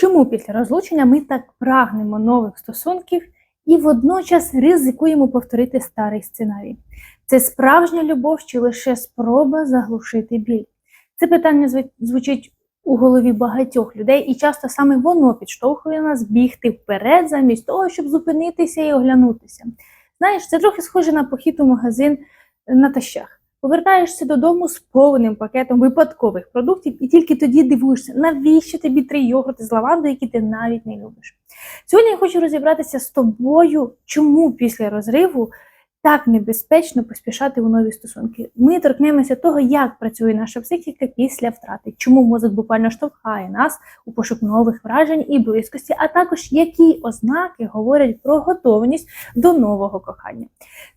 Чому після розлучення ми так прагнемо нових стосунків і водночас ризикуємо повторити старий сценарій? Це справжня любов чи лише спроба заглушити біль? Це питання зв- звучить у голові багатьох людей, і часто саме воно підштовхує нас бігти вперед, замість того, щоб зупинитися і оглянутися. Знаєш, це трохи схоже на похід у магазин на тащах. Повертаєшся додому з повним пакетом випадкових продуктів, і тільки тоді дивуєшся, навіщо тобі три йогурти з лавандою, які ти навіть не любиш. Сьогодні я хочу розібратися з тобою, чому після розриву так небезпечно поспішати у нові стосунки. Ми торкнемося того, як працює наша психіка після втрати, чому мозок буквально штовхає нас у пошук нових вражень і близькості, а також які ознаки говорять про готовність до нового кохання.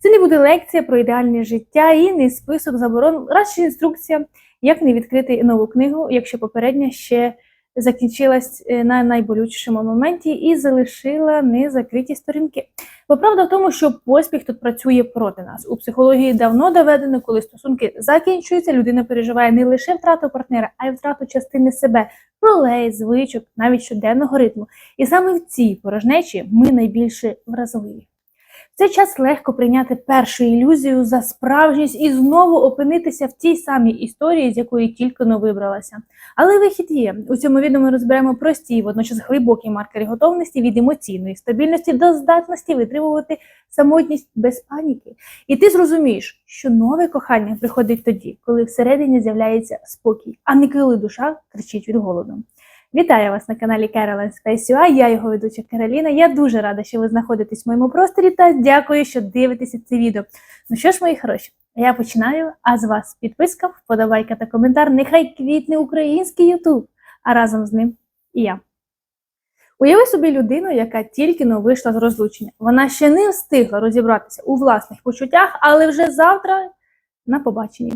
Це не буде лекція про ідеальне життя і не список заборон, радше інструкція, як не відкрити нову книгу, якщо попередня ще закінчилась е, на найболючішому моменті і залишила незакриті сторінки. Бо правда в тому, що поспіх тут працює проти нас. У психології давно доведено, коли стосунки закінчуються, людина переживає не лише втрату партнера, а й втрату частини себе, ролей, звичок, навіть щоденного ритму. І саме в цій порожнечі ми найбільше вразливі. Цей час легко прийняти першу ілюзію за справжність і знову опинитися в тій самій історії, з якої тільки но вибралася. Але вихід є. У цьому відео ми розберемо прості, водночас глибокі маркери готовності від емоційної стабільності до здатності витримувати самотність без паніки. І ти зрозумієш, що нове кохання приходить тоді, коли всередині з'являється спокій, а не коли душа кричить від голоду. Вітаю вас на каналі Caroline Space я його ведуча Кароліна. Я дуже рада, що ви знаходитесь в моєму просторі та дякую, що дивитеся це відео. Ну що ж, мої хороші, я починаю, а з вас підписка, вподобайка та коментар. Нехай квітне український Ютуб, а разом з ним і я. Уяви собі людину, яка тільки но вийшла з розлучення. Вона ще не встигла розібратися у власних почуттях, але вже завтра на побаченні.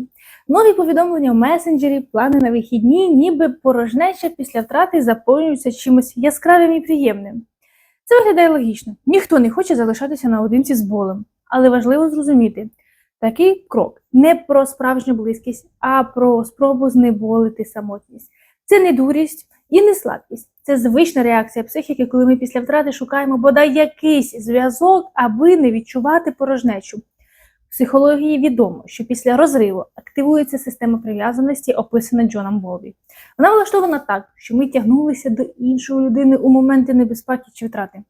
Нові повідомлення в месенджері, плани на вихідні, ніби порожнеча після втрати заповнюються чимось яскравим і приємним. Це виглядає логічно. Ніхто не хоче залишатися наодинці з болем. Але важливо зрозуміти, такий крок не про справжню близькість, а про спробу знеболити самотність. Це не дурість і не слабкість. Це звична реакція психіки, коли ми після втрати шукаємо бодай якийсь зв'язок, аби не відчувати порожнечу. Психології відомо, що після розриву активується система прив'язаності, описана Джоном Болбі. Вона влаштована так, що ми тягнулися до іншої людини у моменти небезпеки чи втрати.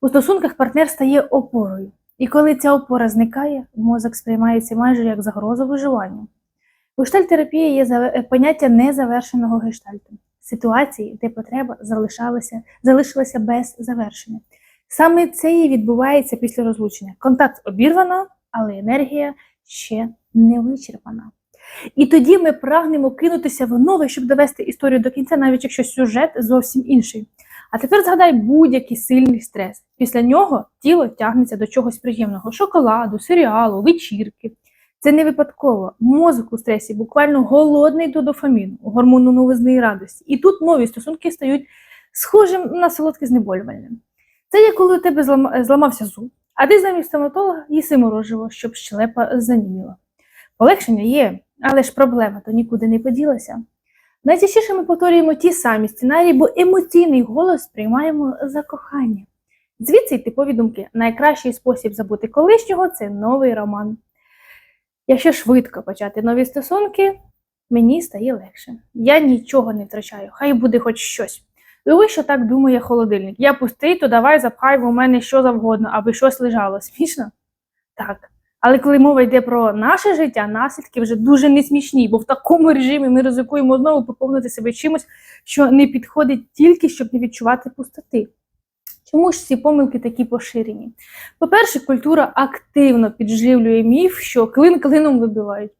У стосунках партнер стає опорою, і коли ця опора зникає, мозок сприймається майже як загроза виживання. Гештальтерапія є поняття незавершеного гештальту, ситуації, де потреба залишалася, залишилася без завершення. Саме це і відбувається після розлучення. Контакт обірвано, але енергія ще не вичерпана. І тоді ми прагнемо кинутися в нове, щоб довести історію до кінця, навіть якщо сюжет зовсім інший. А тепер згадай будь-який сильний стрес. Після нього тіло тягнеться до чогось приємного: шоколаду, серіалу, вечірки. Це не випадково. Мозок у стресі буквально голодний до дофаміну, гормону новизни і радості. І тут нові стосунки стають схожим на солодке знеболювальне. Це як коли у тебе зламався зуб, а ти замість стоматолога їси мороживо, щоб щелепа заніміла. Полегшення є, але ж проблема то нікуди не поділася. Найчастіше ми повторюємо ті самі сценарії, бо емоційний голос сприймаємо за кохання. Звідси й типові думки. Найкращий спосіб забути колишнього це новий роман. Якщо швидко почати нові стосунки, мені стає легше. Я нічого не втрачаю, хай буде хоч щось. Уяви, що так думає холодильник. Я пустий, то давай запхай в мене що завгодно, аби щось лежало. Смішно? Так. Але коли мова йде про наше життя, наслідки вже дуже несмішні, бо в такому режимі ми ризикуємо знову поповнити себе чимось, що не підходить тільки, щоб не відчувати пустоти. Чому ж ці помилки такі поширені? По-перше, культура активно підживлює міф, що клин клином вибивають.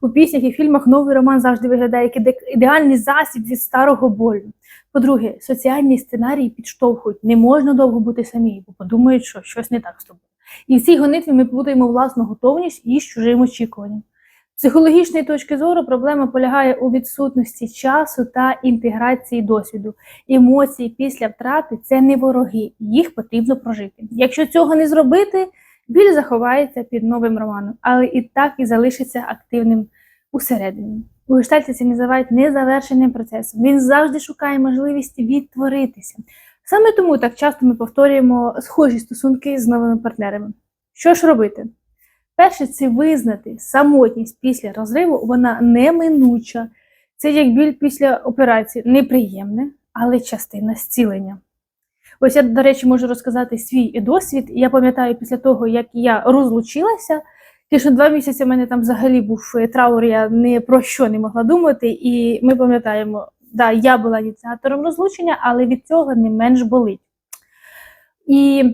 У піснях і фільмах новий роман завжди виглядає як ідеальний засіб від старого болю. По-друге, соціальні сценарії підштовхують. Не можна довго бути самі, бо подумають, що щось не так з тобою. І в цій гонитві ми плутаємо власну готовність із чужим очікуванням. З психологічної точки зору проблема полягає у відсутності часу та інтеграції досвіду. Емоції після втрати це не вороги, їх потрібно прожити. Якщо цього не зробити, біль заховається під новим романом, але і так і залишиться активним усередині. У гештальті це називають незавершеним процесом. Він завжди шукає можливість відтворитися. Саме тому так часто ми повторюємо схожі стосунки з новими партнерами. Що ж робити? Перше, це визнати самотність після розриву, вона неминуча. Це як біль після операції, неприємне, але частина зцілення. Ось я, до речі, можу розказати свій досвід. Я пам'ятаю, після того, як я розлучилася, що два місяці в мене там взагалі був е, траур, я ні про що не могла думати. І ми пам'ятаємо, да, я була ініціатором розлучення, але від цього не менш болить. І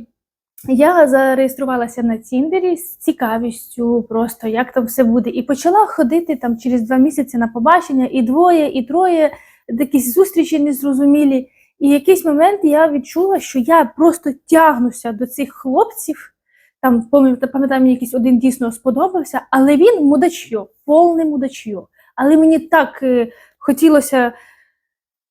я зареєструвалася на Тіндері з цікавістю, просто як там все буде. І почала ходити там через два місяці на побачення, і двоє, і троє, якісь зустрічі незрозумілі. І в якийсь момент я відчула, що я просто тягнуся до цих хлопців. Там пам'ятаю, мені якийсь один дійсно сподобався, але він мудачьо, повне мудачьо. Але мені так е, хотілося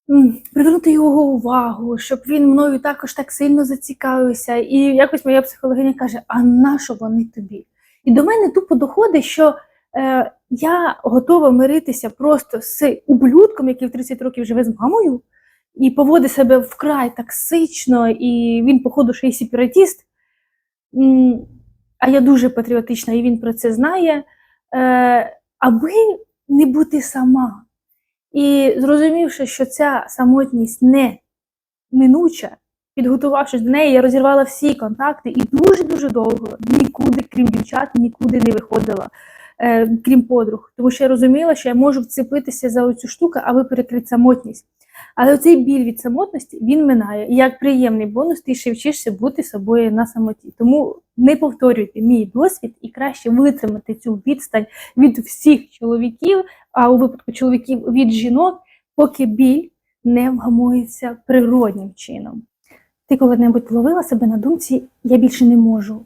м, привернути його увагу, щоб він мною також так сильно зацікавився. І якось моя психологиня каже: а нащо вони тобі? І до мене тупо доходить, що е, я готова миритися просто з ублюдком, який в 30 років живе з мамою, і поводить себе вкрай токсично, і він, походу, ще й сепаратіст. А я дуже патріотична, і він про це знає. Е, аби не бути сама. І зрозумівши, що ця самотність не минуча, підготувавшись до неї, я розірвала всі контакти і дуже-дуже довго нікуди, крім дівчат, нікуди не виходила, е, крім подруг. Тому що я розуміла, що я можу вцепитися за оцю штуку, аби перекрити самотність. Але оцей біль від самотності він минає. І як приємний бонус, ти ще вчишся бути собою на самоті. Тому не повторюйте мій досвід і краще витримати цю відстань від всіх чоловіків, а у випадку чоловіків від жінок, поки біль не вгамується природнім чином. Ти коли-небудь ловила себе на думці, я більше не можу,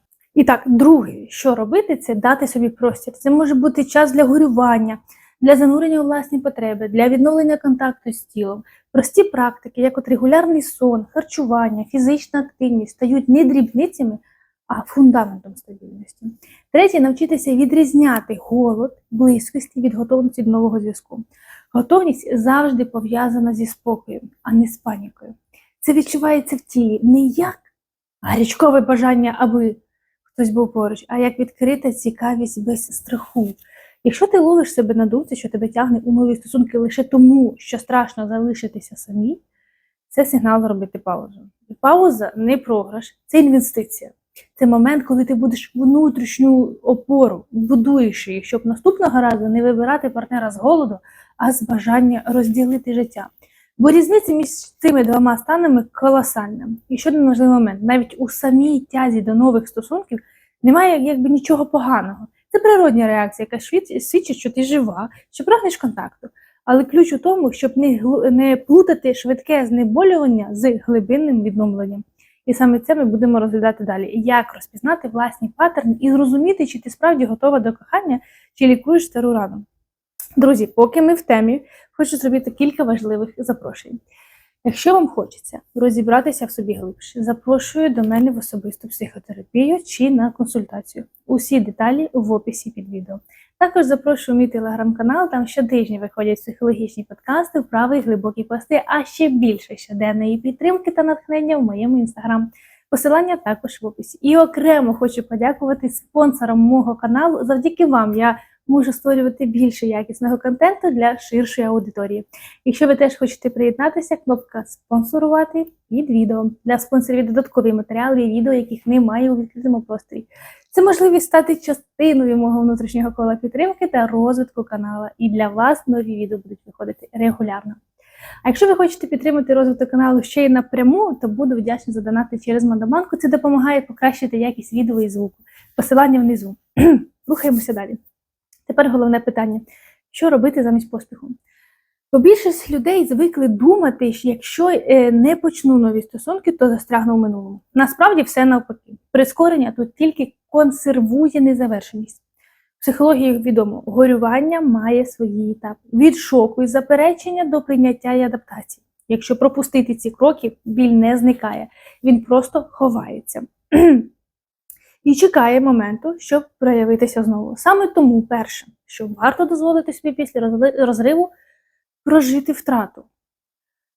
І так, друге, що робити, це дати собі простір. Це може бути час для горювання, для занурення у власні потреби, для відновлення контакту з тілом. Прості практики, як от регулярний сон, харчування, фізична активність, стають не дрібницями, а фундаментом стабільності. Третє, навчитися відрізняти голод, близькості від готовності до нового зв'язку. Готовність завжди пов'язана зі спокоєм, а не з панікою. Це відчувається в тілі не як гарячкове бажання, аби хтось був поруч, а як відкрита цікавість без страху. Якщо ти ловиш себе на думці, що тебе тягне у нові стосунки лише тому, що страшно залишитися самі, це сигнал зробити паузу. І пауза не програш, це інвестиція. Це момент, коли ти будеш внутрішню опору, будуєш її, щоб наступного разу не вибирати партнера з голоду, а з бажання розділити життя. Бо різниця між цими двома станами колосальна. І ще один важливий момент: навіть у самій тязі до нових стосунків немає якби нічого поганого. Це природня реакція, яка свідчить, що ти жива, що прагнеш контакту. Але ключ у тому, щоб не, не плутати швидке знеболювання з глибинним відновленням. І саме це ми будемо розглядати далі. Як розпізнати власні паттерни і зрозуміти, чи ти справді готова до кохання, чи лікуєш стару рану. Друзі, поки ми в темі, хочу зробити кілька важливих запрошень. Якщо вам хочеться розібратися в собі глибше, запрошую до мене в особисту психотерапію чи на консультацію. Усі деталі в описі під відео. Також запрошую мій телеграм-канал, там щотижня виходять психологічні подкасти, вправи і глибокі пости, а ще більше щоденної підтримки та натхнення в моєму інстаграм. Посилання також в описі. І окремо хочу подякувати спонсорам мого каналу. Завдяки вам я можу створювати більше якісного контенту для ширшої аудиторії. Якщо ви теж хочете приєднатися, кнопка спонсорувати під відео. Для спонсорів додаткові матеріали і відео, яких немає у відкритому просторі. Це можливість стати частиною мого внутрішнього кола підтримки та розвитку каналу. І для вас нові відео будуть виходити регулярно. А якщо ви хочете підтримати розвиток каналу ще й напряму, то буду вдячна за донати через Мандаманку. Це допомагає покращити якість відео і звуку. Посилання внизу. Рухаємося далі. Тепер головне питання: що робити замість поспіху? Бо більшість людей звикли думати, що якщо е, не почну нові стосунки, то застрягну в минулому. Насправді все навпаки. Прискорення тут тільки консервує незавершеність. В психології відомо, горювання має свої етапи від шоку і заперечення до прийняття і адаптації. Якщо пропустити ці кроки, біль не зникає, він просто ховається. І чекає моменту, щоб проявитися знову. Саме тому, перше, що варто дозволити собі після розриву прожити втрату,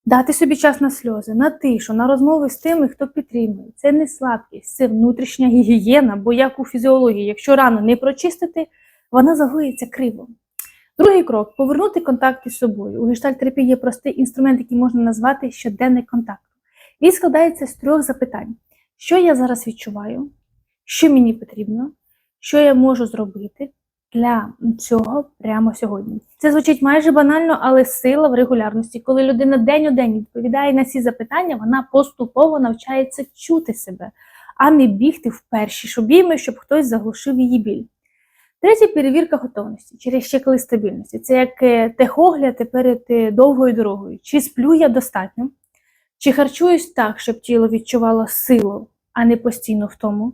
дати собі час на сльози, на тишу, на розмови з тими, хто підтримує. Це не слабкість, це внутрішня гігієна, бо як у фізіології, якщо рану не прочистити, вона загоїться криво. Другий крок повернути контакт із собою. У гештальтерапії є простий інструмент, який можна назвати щоденний контакт. Він складається з трьох запитань: що я зараз відчуваю, що мені потрібно, що я можу зробити для цього прямо сьогодні. Це звучить майже банально, але сила в регулярності. Коли людина день у день відповідає на ці запитання, вона поступово навчається чути себе, а не бігти в перші ж обійми, щоб хтось заглушив її біль. Третя перевірка готовності через чекли стабільності. Це як е, техогляд перед е, довгою дорогою. Чи сплю я достатньо? Чи харчуюсь так, щоб тіло відчувало силу, а не постійно втому?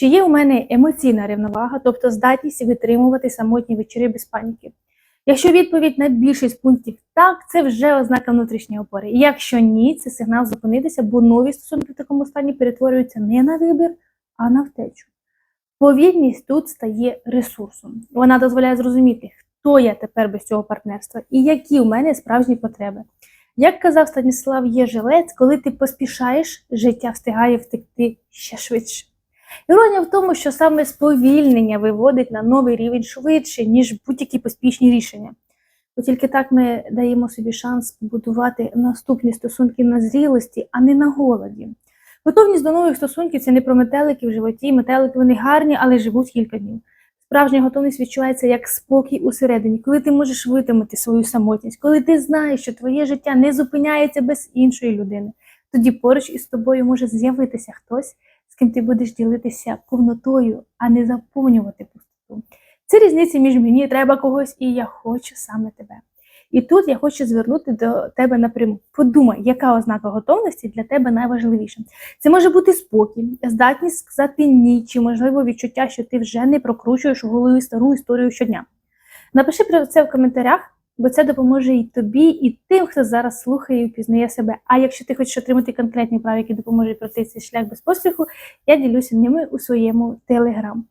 Чи є у мене емоційна рівновага, тобто здатність витримувати самотні вечори без паніки? Якщо відповідь на більшість пунктів так, це вже ознака внутрішньої опори. Якщо ні, це сигнал зупинитися, бо нові стосунки в такому стані перетворюються не на вибір, а на втечу. Повільність тут стає ресурсом. Вона дозволяє зрозуміти, хто я тепер без цього партнерства і які у мене справжні потреби. Як казав Станіслав Єжилець, коли ти поспішаєш, життя встигає втекти ще швидше. Іронія в тому, що саме сповільнення виводить на новий рівень швидше, ніж будь-які поспішні рішення. Бо тільки так ми даємо собі шанс побудувати наступні стосунки на зрілості, а не на голоді. Готовність до нових стосунків це не про метелики в животі. Метелики вони гарні, але живуть кілька днів. Справжня готовність відчувається як спокій усередині, коли ти можеш витримати свою самотність, коли ти знаєш, що твоє життя не зупиняється без іншої людини. Тоді поруч із тобою може з'явитися хтось, ким ти будеш ділитися повнотою, а не заповнювати пустоту. Це різниця між мені треба когось і я хочу саме тебе. І тут я хочу звернути до тебе напряму. Подумай, яка ознака готовності для тебе найважливіша. Це може бути спокій, здатність сказати ні, чи можливо відчуття, що ти вже не прокручуєш у голові стару історію щодня. Напиши про це в коментарях, бо це допоможе і тобі, і тим, хто зараз слухає і впізнає себе. А якщо ти хочеш отримати конкретні права, які допоможуть пройти цей шлях без поспіху, я ділюся ними у своєму телеграм.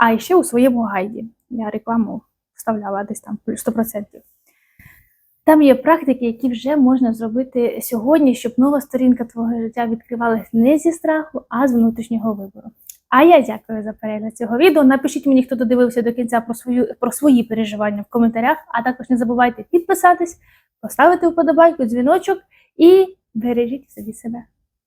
А ще у своєму гайді. Я рекламу вставляла десь там 100%. Там є практики, які вже можна зробити сьогодні, щоб нова сторінка твого життя відкривалася не зі страху, а з внутрішнього вибору. А я дякую за перегляд цього відео. Напишіть мені, хто додивився до кінця про свою про свої переживання в коментарях. А також не забувайте підписатись, поставити вподобайку, дзвіночок і бережіть собі себе.